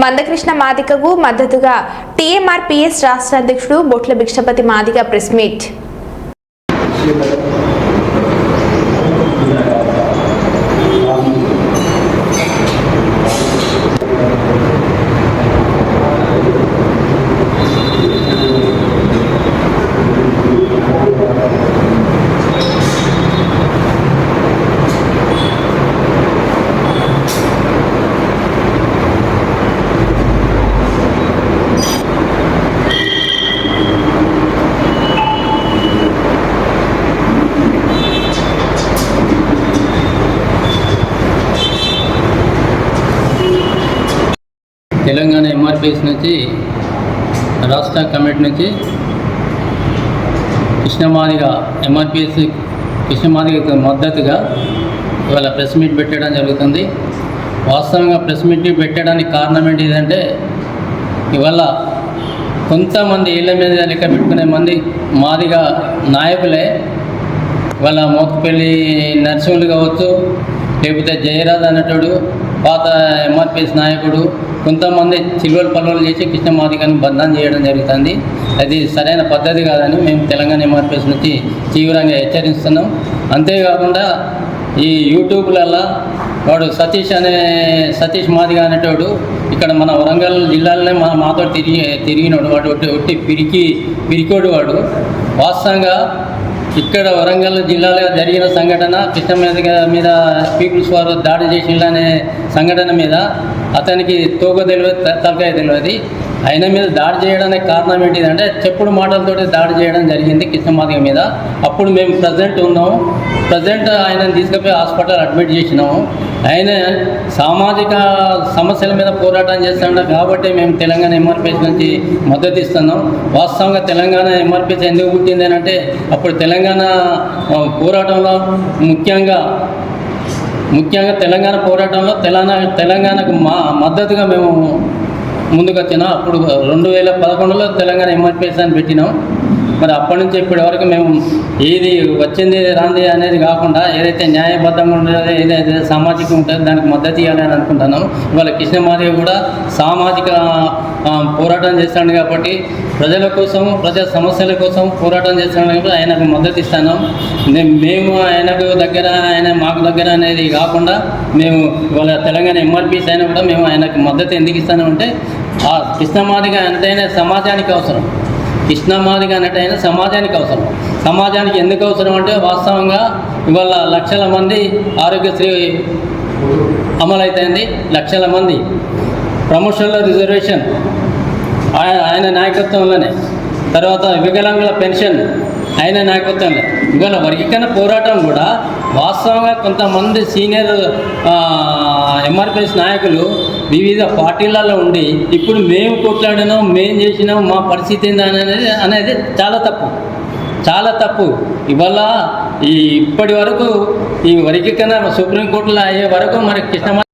మందకృష్ణ మాదికకు మద్దతుగా టీఎంఆర్పీఎస్ రాష్ట్ర అధ్యక్షుడు బొట్ల భిక్షపతి మాదిక ప్రెస్ మీట్. తెలంగాణ ఎంఆర్పిఎస్ నుంచి రాష్ట్ర కమిటీ నుంచి కృష్ణమాదిగ ఎంఆర్పిఎస్ కృష్ణమాదిగ మద్దతుగా ఇవాళ ప్రెస్ మీట్ పెట్టడం జరుగుతుంది. వాస్తవంగా ప్రెస్ మీట్ పెట్టడానికి కారణం ఏంటి అంటే ఇవాళ కొంతమంది ఇళ్ళ మీద లెక్క పెట్టుకునే మంది మాదిగా నాయకులే వాళ్ళ మోత్తుపల్లి నరసింహులు కావచ్చు లేకపోతే జయరాజ్ అన్నటోడు పాత ఎంఆర్పిఎస్ నాయకుడు కొంతమంది చిల్వలు పనులు చేసి కృష్ణమాదిగని బంధం చేయడం జరుగుతుంది. అది సరైన పద్ధతి కాదని మేము తెలంగాణ ఎంఆర్పిఎస్ నుంచి తీవ్రంగా హెచ్చరిస్తున్నాం. అంతేకాకుండా ఈ యూట్యూబ్లలో వాడు సతీష్ అనే సతీష్ మాదిగ అనేటోడు ఇక్కడ మన వరంగల్ జిల్లాలోనే మన మాతో తిరిగి తిరిగినోడు. వాడు ఒట్టి ఒట్టి పిరికి పిరికోడు వాడు. వాస్తవంగా ఇక్కడ వరంగల్ జిల్లాలో జరిగిన సంఘటన కృష్ణ మీద మీద పీపుల్స్ వారు దాడి చేసిన అనే సంఘటన మీద అతనికి తోక తెలియదు తలకాయ తెలియదు ఆయన మీద దాడి చేయడానికి కారణం ఏంటిదంటే చెప్పుడు మాటలతోటి దాడి చేయడం జరిగింది కృష్ణమాదిగ మీద. అప్పుడు మేము ప్రజెంట్ ఉన్నాము. ప్రజెంట్ ఆయనను తీసుకుపోయి హాస్పిటల్ అడ్మిట్ చేసినాము. ఆయన సామాజిక సమస్యల మీద పోరాటం చేస్తున్నాడు కాబట్టి మేము తెలంగాణ ఎంఆర్పిఎస్ నుంచి మద్దతు ఇస్తున్నాం. వాస్తవంగా తెలంగాణ ఎంఆర్పిఎస్ ఎందుకు పుట్టింది అంటే అప్పుడు తెలంగాణ పోరాటంలో ముఖ్యంగా ముఖ్యంగా తెలంగాణ పోరాటంలో తెలంగాణ తెలంగాణకు మా మద్దతుగా మేము ముందుకు వచ్చినాం అప్పుడు రెండు వేల పదకొండులో తెలంగాణ ఎంఆర్పిఎస్ అని పెట్టినాం. మరి అప్పటి నుంచి ఇప్పటి వరకు మేము ఏది వచ్చింది రాంది అనేది కాకుండా ఏదైతే న్యాయబద్ధంగా ఉంటుందో ఏదైతే సామాజికంగా ఉంటుందో దానికి మద్దతు ఇవ్వాలని అనుకుంటున్నాను ఇవాళ కృష్ణమాదేవి కూడా సామాజిక పోరాటం చేస్తాడు కాబట్టి ప్రజల కోసం ప్రజా సమస్యల కోసం పోరాటం చేస్తాడు కాబట్టి ఆయనకు మద్దతు ఇస్తాను. మేము ఆయనకు దగ్గర ఆయన మాకు దగ్గర అనేది కాకుండా మేము ఇవాళ తెలంగాణ ఎంఆర్పీస్ అయినా కూడా మేము ఆయనకు మద్దతు ఎందుకు ఇస్తామంటే ఆ కృష్ణమాదిగా ఎంతైనా సమాజానికి అవసరం. కృష్ణమాదిగా అన్నట్టయినా సమాజానికి అవసరం. సమాజానికి ఎందుకు అవసరం అంటే వాస్తవంగా ఇవాళ లక్షల మంది ఆరోగ్యశ్రీ అమలైతుంది. లక్షల మంది ప్రమోషన్లో రిజర్వేషన్. ఆయన ఆయన నాయకత్వంలోనే. తర్వాత వికలాంగుల పెన్షన్ ఆయన నాయకత్వంలో ఇవాళ వర్గీకరణ పోరాటం కూడా వాస్తవంగా కొంతమంది సీనియర్ ఎంఆర్పిఎస్ నాయకులు వివిధ పార్టీలలో ఉండి ఇప్పుడు మేము కొట్లాడినాం మేము చేసినాం మా పరిస్థితి ఏంది అనేది అనేది చాలా తప్పు. చాలా తప్పు. ఇవాళ ఈ ఇప్పటి వరకు ఈ వర్గీకరణ సుప్రీంకోర్టులో అయ్యే వరకు మరి కృష్ణ